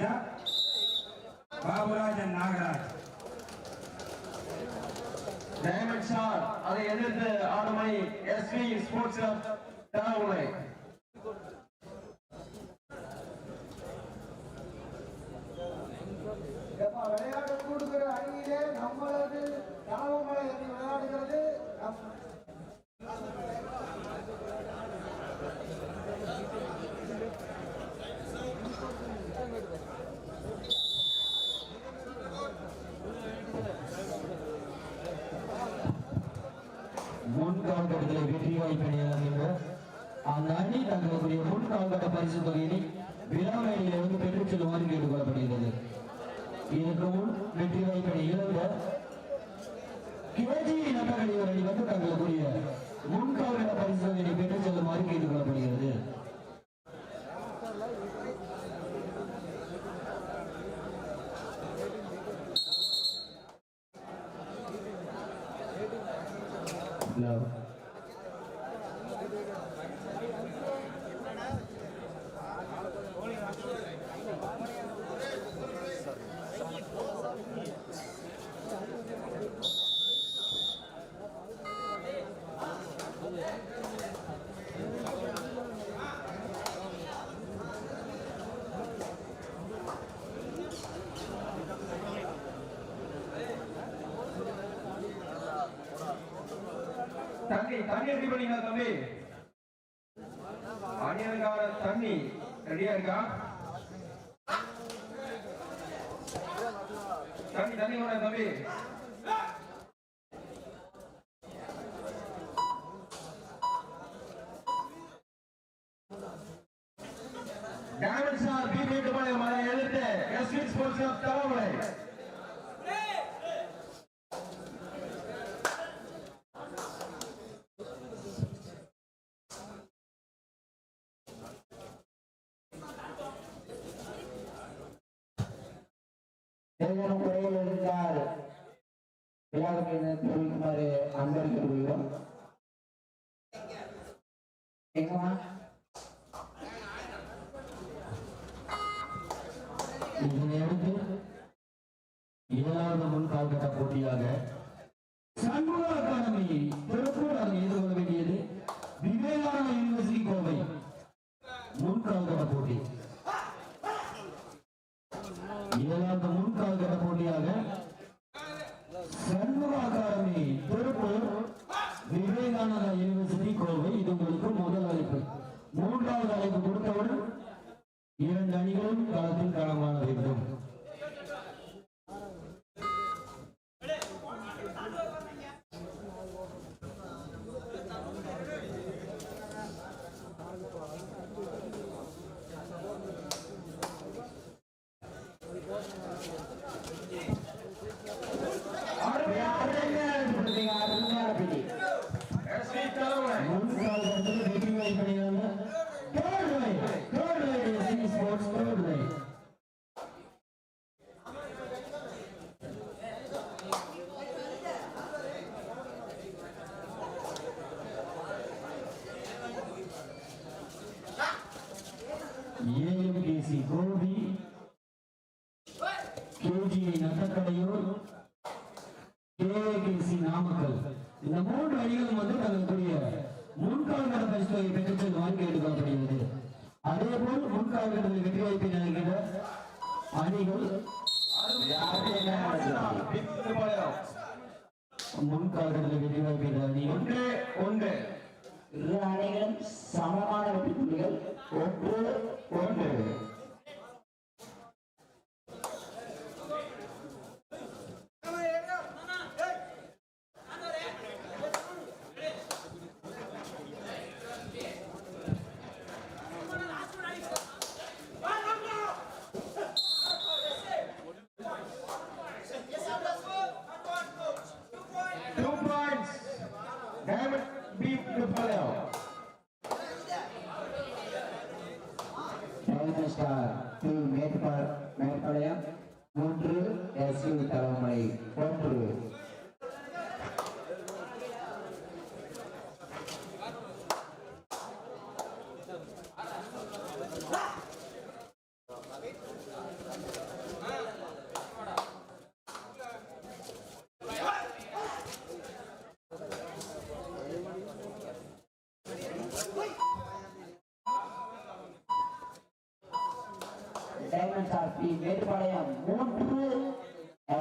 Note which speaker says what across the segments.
Speaker 1: Yeah. வழங்கக்கூடிய
Speaker 2: முன் மாவட்ட பரிசு தொகையினை விழாவையில் வந்து பெற்றுச் செல்லுமாறு கேட்டுக்கொள்ளப்படுகிறது இதற்கு முன் வெற்றி வாய்ப்பினை இழந்த கிழஜி நபர்கள் இவர்கள் வந்து தங்களுக்குரிய பரிசு பரிசோதனை பெற்றுச் செல்லுமாறு கேட்டுக்கொள்ளப்படுகிறது
Speaker 3: தண்ணி தண்ணி ரெடி பண்ணிக்கலாம் தம்பி? அணியனுக்கான தண்ணி. ரெடியா இருக்கா?
Speaker 2: ஏழாவது முன் கால்கட்ட போட்டியாக சண்முக தீர்மானம்
Speaker 3: ஒன்று ஒன்று.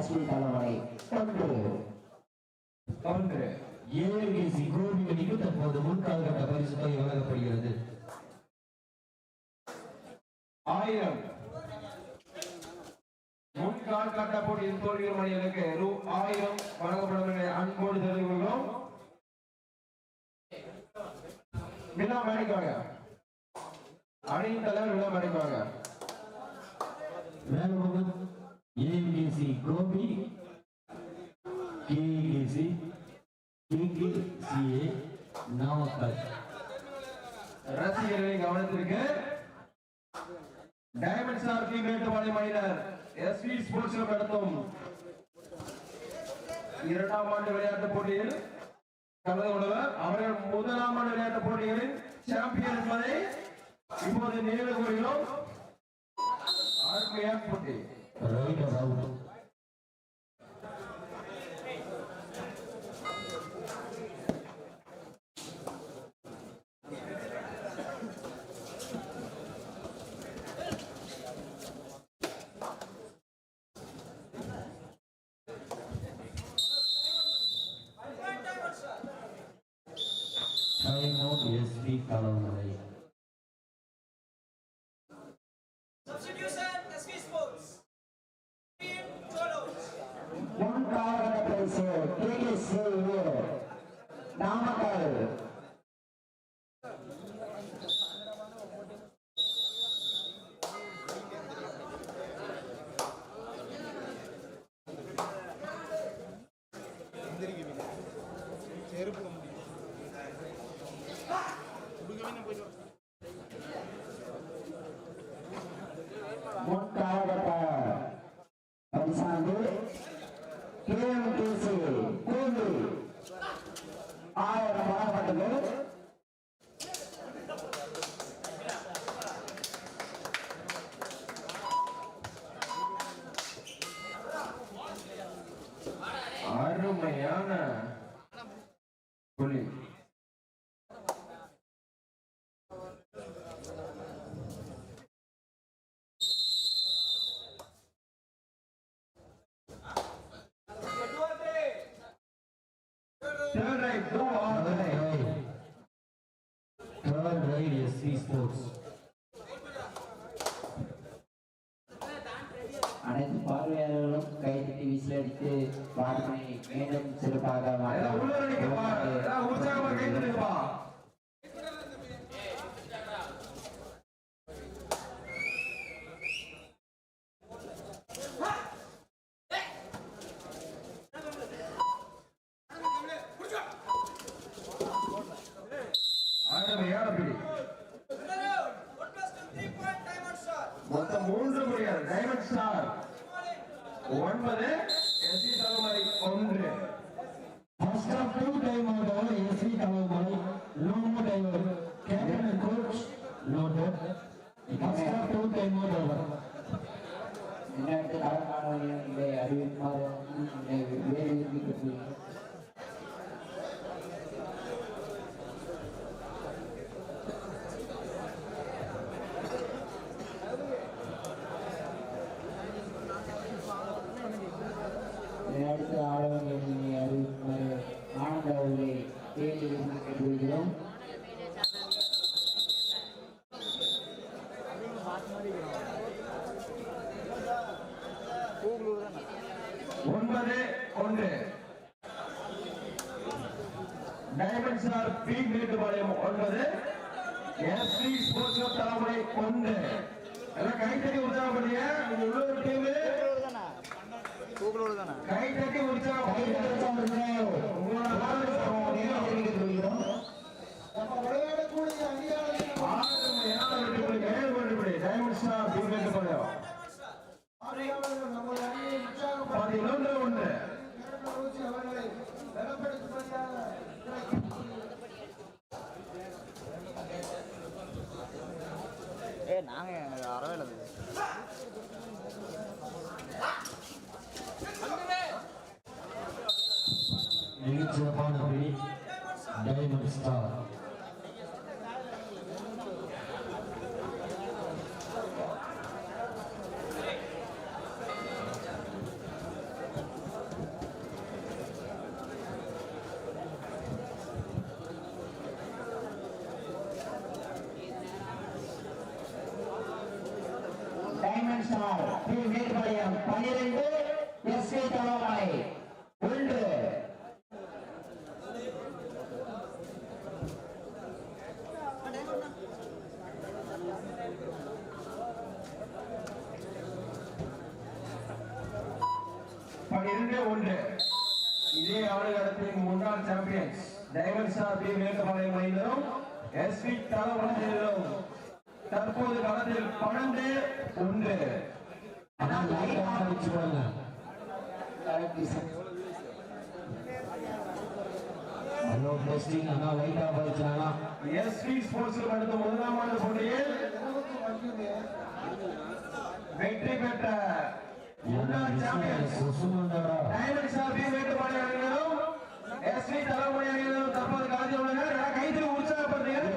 Speaker 4: மேட்டுப்பாளையம் மூன்று தலைமுறை ஒன்று
Speaker 3: ஒன்று
Speaker 2: ஏஎல்டிசி கோபி அணிக்கு தற்போது முன்கால் கட்ட பரிசு தொகை வழங்கப்படுகிறது.
Speaker 3: ஆயிரம். முன்கால் காட்ட போட்டியில் தோல்வியும் அணிகளுக்கு ரசிகர்களின் கவனத்திற்கு diamond star B Mettupalayam minor SV sports நடத்தும் இரண்டாம் ஆண்டு விளையாட்டுப் போட்டியில் கலந்து கொண்டவர். அவர்கள் முதலாம் ஆண்டு விளையாட்டுப் போட்டிகளின் சாம்பியன் என்பதை இப்போது நினைவு கூறுகிறோம். அருமையான போட்டி.
Speaker 5: SB Sports.
Speaker 3: எஸ்வி தவமலை ஒன்று
Speaker 2: first of two time out our SV Thavamalai no more diver captain and coach note first of two time out our
Speaker 4: என்ன இடத்துல அறிவிக்குமாறு வேலை இருக்கிறது அடுத்து ஆளுநர்களை அறிவிக்குமாறு ஆனந்த அவர்களை கேள்வி விரும்பி கேட்டுக்கொள்கிறோம்
Speaker 3: ஒன்பது ஒன்று டைமண்ட் ஸ்டார் பி மேட்டுப்பாளையம் ஒன்பது எஸ்பி ஸ்போர்ட்ஸ் தலைமுறை ஒன்று எல்லாம் கைத்தட்டி உற்சாகப்படுங்க நீங்க உள்ள ஒரு டீம் கைத்தட்டி உற்சாகப்படுங்க உங்களோட അങ്ങനെയാണ് பி
Speaker 4: மேற்பாளையம் பனிரெண்டு எஸ் வி தலவாய் ஒன்று
Speaker 3: பன்னிரண்டு ஒன்று இதே ஆடுகளத்தின் முன்னாள் champions diamond star B Mettupalayam அணியினரும் எஸ் வி தலவணியினரும் தற்போது களத்தில் பன்னெண்டு ஒன்று
Speaker 2: ஆனா லைட் ஆன் வச்சு போடுங்க ஹலோ டெஸ்டிங் அண்ணா லைட் ஆஃப் ஆயிடுச்சுனா
Speaker 3: எஸ் வி ஸ்போர்ட்ஸ் அடுத்த முதலாம் ஆண்டு போட்டியில் வெற்றி பெற்ற முன்னாள் சாம்பியன்ஸ் டைமண்ட் ஸ்டார் பி அணியினரும் எஸ் வி தலைமுறை அணியினரும் தற்போது காலத்தில் உள்ளனர். கைது உற்சாகப்படுத்துகிறேன்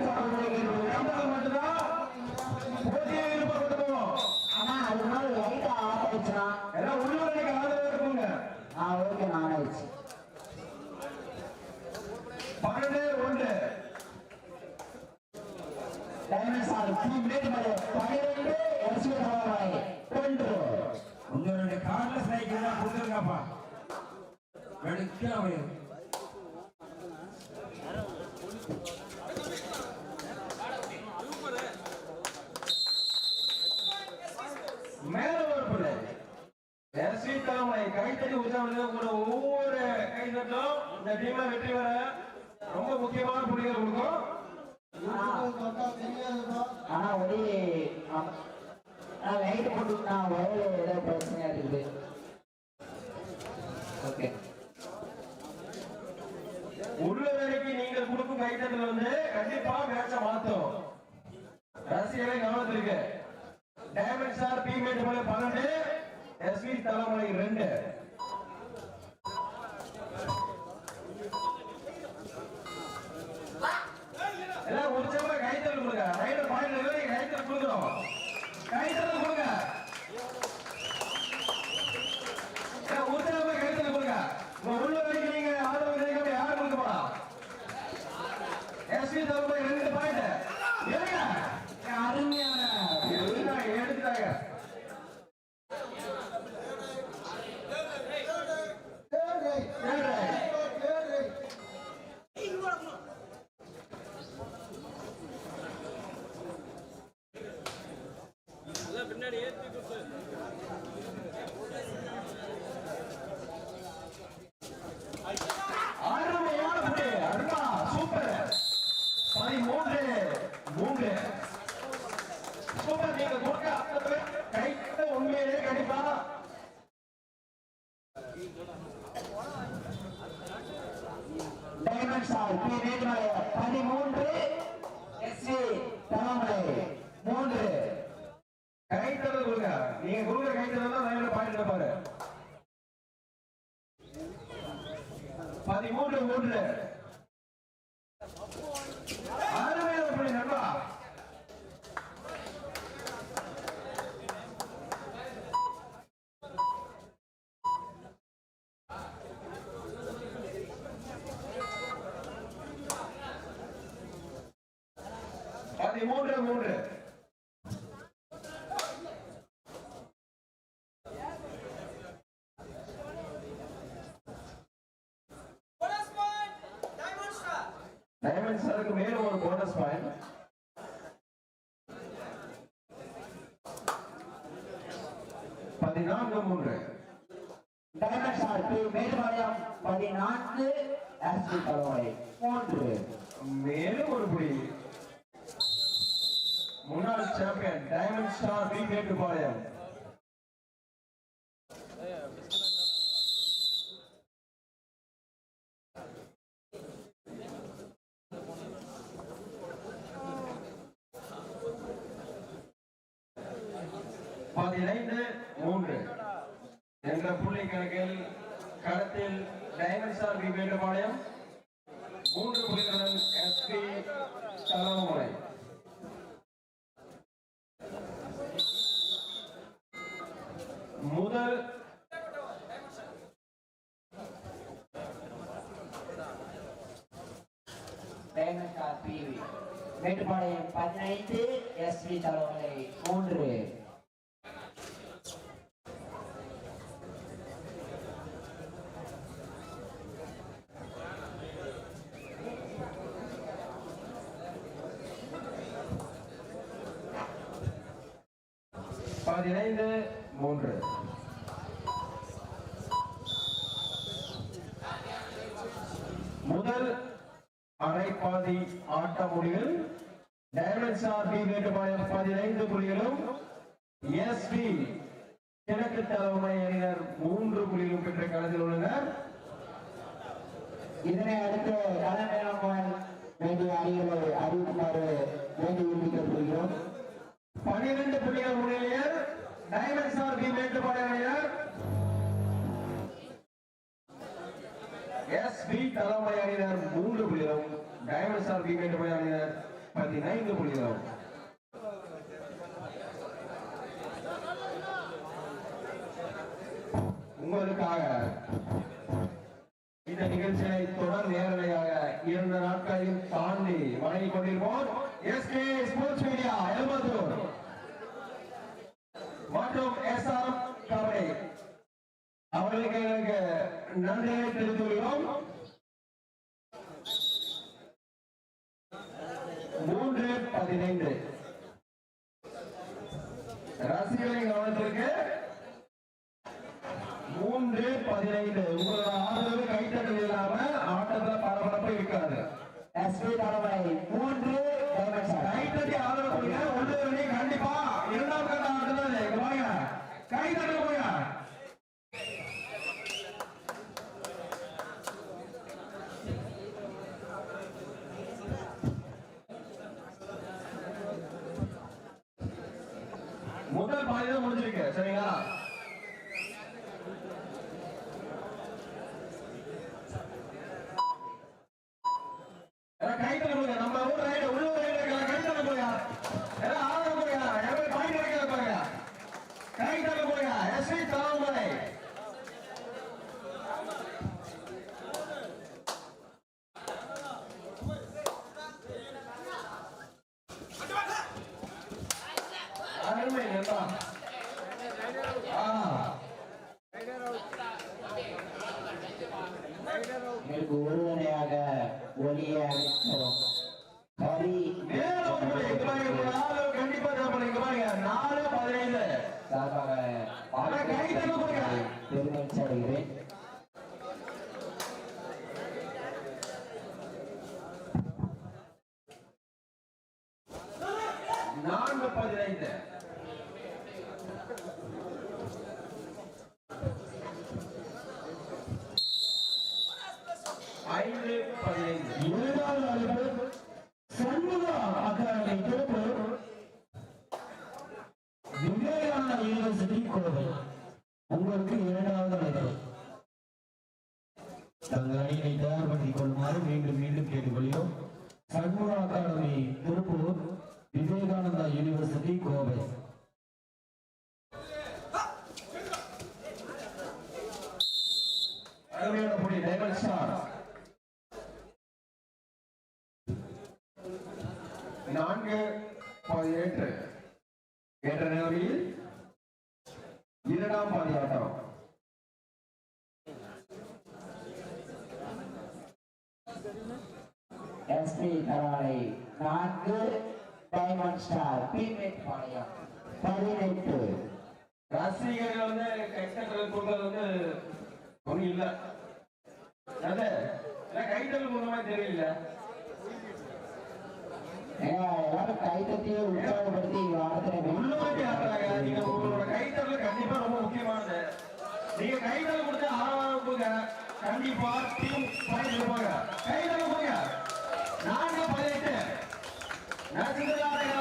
Speaker 3: மட்டும்தான் போட்டியை விருப்பப்படுத்துவோம்
Speaker 4: ஆனா அது மாதிரி லைட் ஆஃப் ஆயிடுச்சுனா
Speaker 3: எல்லாம் உள்ளூருக்கு ஆதரவு இருக்குங்க
Speaker 4: ஆ ஓகே நான் ஆயிடுச்சு
Speaker 3: பன்னெண்டு ஒன்று
Speaker 4: டைமண்ட் ஸ்டார் பி மேற்பாளையம் பனிரெண்டு எஸ் வி தலவாய் ஒன்று
Speaker 6: உங்களுடைய கார்ல சைக்கிள் தான் கொடுத்துருங்கப்பா வெளுக்க
Speaker 3: மேல ஒரு பிள்ளை. எஸ் வி தலைமுறை ஒவ்வொரு கைத்தட்டும் இந்த டீம்ல வெற்றி ரொம்ப முக்கியமான புள்ளிகள் கொடுக்கும்.
Speaker 4: ஆனா ஒரே நான் லைட் போட்டு நான் ஏதோ பிரச்சனையா இருக்குது? ஓகே
Speaker 3: உள்ள வேலைக்கு நீங்கள் கொடுக்கும் கைத்தட்டல் வந்து கண்டிப்பா மேட்ச மாத்தும் ரசிகரை கவனத்திற்கு. டைமண்ட் ஸ்டார் பி போல பன்னெண்டு எஸ்வி தலைமுறை ரெண்டு எல்லாம் உற்சவமா கைத்தட்டல் கொடுங்க ரைடர் பாயிண்ட் கைத்தட்டல் கொடுக்குறோம் கைத்தட்டல் கொடுங்க எல்லாம் உற்சாகமா கைத்தட்டல் கொடுங்க உங்க உள்ள வரைக்கும் நீங்க ஆதரவு தெரிவிக்காம யார் கொடுக்க போறா எஸ்வி தலைமுறை ரெண்டு பாயிண்ட் எடுங்க
Speaker 4: அருமையான
Speaker 3: எடுத்துட்டாங்க எடுத்துட்டாங்க
Speaker 1: third right
Speaker 3: Third right.
Speaker 1: Third right
Speaker 3: அருமையான புள்ளி அருமா சூப்பர் பதிமூன்று மூன்று சூப்பர் நீங்க கொடுக்க கைத்த உண்மையிலே கண்டிப்பா
Speaker 4: டைமண்ட் ஸ்டார் பி மேற்பாளையம் பதிமூன்று எஸ் வி தலமலை மூன்று
Speaker 3: கைத்தறல் கொடுங்க நீங்க கொடுக்குற கைத்தறல் தான் லைவ்ல பாயிண்ட் பாரு பதிமூன்று மூன்று அருமையான புள்ளி நண்பா பதிமூன்று மூன்று
Speaker 5: Bonus point, Diamond Star.
Speaker 3: Diamond மேலும் ஒரு போனஸ் பாயிண்ட் பதினான்கு மூன்று.
Speaker 4: டைமண்ட் ஸ்டார் பி பதினான்கு. எஸ் வி மூன்று.
Speaker 3: மேலும் ஒரு புடி. முன்னாள் champion diamond star B Mettupalayam பதினைந்து மூன்று. முதல் அரைப்பாதி ஆட்ட முடிவில் டைமண்ட் ஆர் பி மேட்டுப்பாளையம் பதினைந்து புள்ளிகளும் எஸ் பி கிழக்கு தலைமை டைமண்ட் ஸ்டார் கிரிக்கெட் போயாளினர் பதினைந்து புள்ளிகளாகும் உங்களுக்காக 嗯。なぜ
Speaker 4: ならば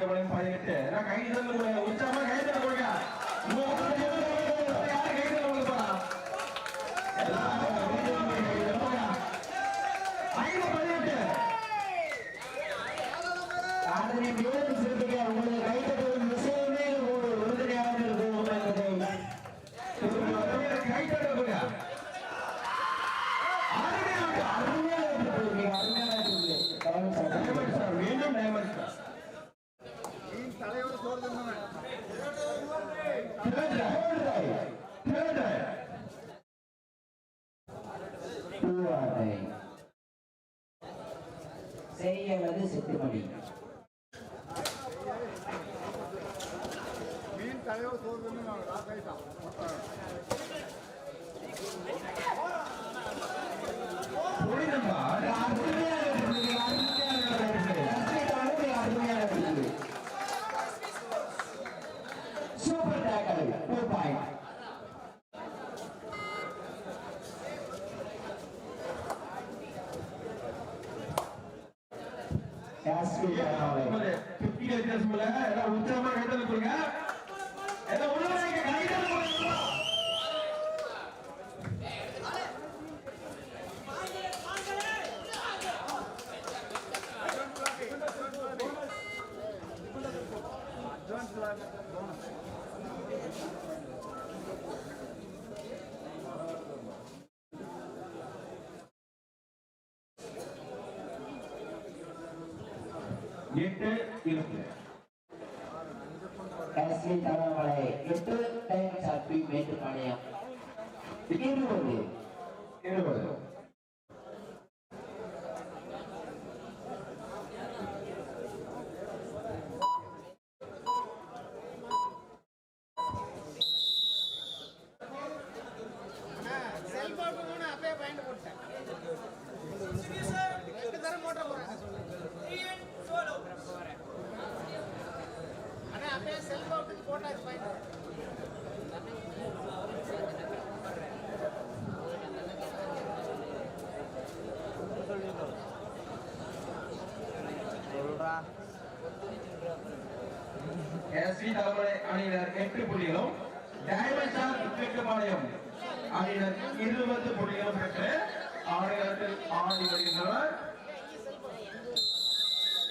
Speaker 4: டைமண்ட்
Speaker 3: பதினெட்டு. கை தந்து உற்சாகமா கை தர கொடுங்க உங்க புரியுதுங்களா?
Speaker 4: கடைசி தரமலை எட்டு டைம் சாப்பி மேட்டுப்பாளையம். இருபது
Speaker 3: இருபது
Speaker 5: செல்போன் போன அப்பயே பாயிண்ட் போட்டேன் ரெண்டு தரம் போட்ட போறேன் அண்ணா அப்பயே செல்போனுக்கு போட்டாச்சு பாயிண்ட்
Speaker 3: எஸ்வி தலைமுறை அணியினர் எட்டு புள்ளிகளும் டைமண்ட் ஸ்டார் கிரிக்கெட் அணியினர் இருபது புள்ளிகளும் பெற்று ஆடுகளத்தில் ஆடி வருகின்றனர்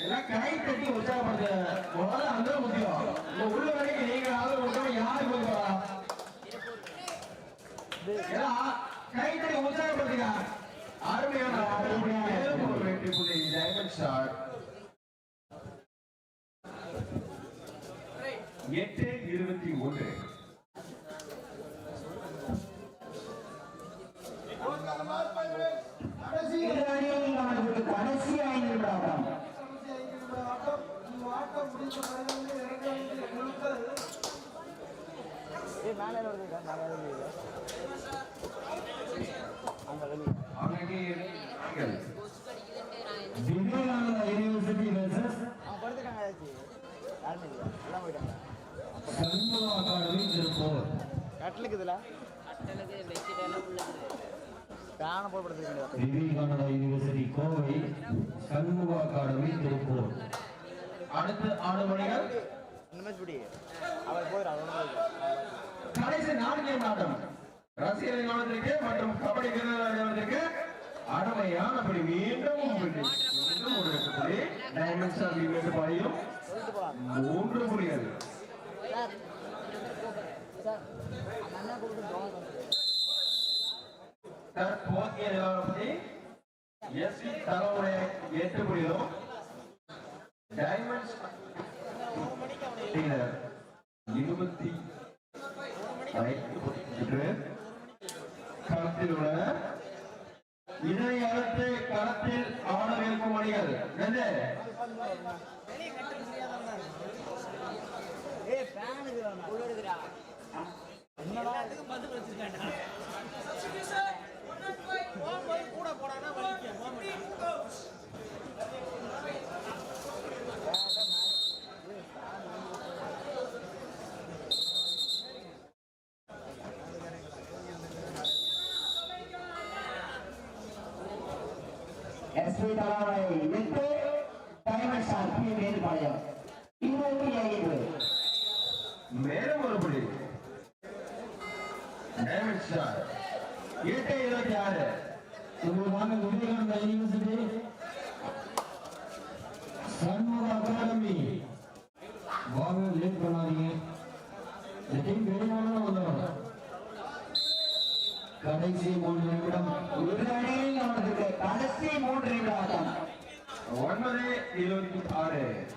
Speaker 3: எல்லாம் கை தட்டி உற்சாகப்படுத்த. முதல்ல அந்த முக்கியம் உங்க உள்ள வரைக்கும் நீங்க ஆதரவு யாரு கொடுப்பா? கை தட்டி உற்சாகப்படுத்துங்க அருமையான வெற்றி புள்ளி டைமண்ட் அங்கே நீங்கள்
Speaker 2: விவேகானந்தா யூனிவர்சிட்டி போயிட்டாங்க சண்முக அகாடமி திருப்பூர்
Speaker 7: கட்டலுக்குதுல பேனை போடுறதுக்கு
Speaker 2: விவேகானந்தா யூனிவர்சிட்டி கோவை சண்முக அகாடமி திருப்பூர்
Speaker 3: அடுத்து ஆடு மணிகள்
Speaker 7: அவர் போயிடும்
Speaker 3: கடைசி நான்கு ஆட்டம். ரசிகர்களின் கவனத்திற்கு மற்றும் கபடி வீரர்கள் கவனத்திற்கு அருமையானபடி மீண்டும் மீண்டும் ஒரு புள்ளி டைமண்ட் ஸ்டார் வீட்டு பாடியும் மூன்று
Speaker 7: புரியாது
Speaker 3: தற்போதைய நிலவரப்படி எட்டு புரியும் இருபத்தி ஐந்து புள்ளிகள் களத்தில் உள்ள இதனை அடுத்து களத்தில் அணிகள்
Speaker 7: பேனுக்கு உள்ளடுக்குறா என்னடா
Speaker 5: போய் கூட போடானா
Speaker 2: கடைசி மூன்று நிமிடம்.
Speaker 4: ஒரு அணியில் நடந்திருக்க கடைசி மூன்று நிமிடம்
Speaker 3: ஒன்பது இருபத்தி ஆறு.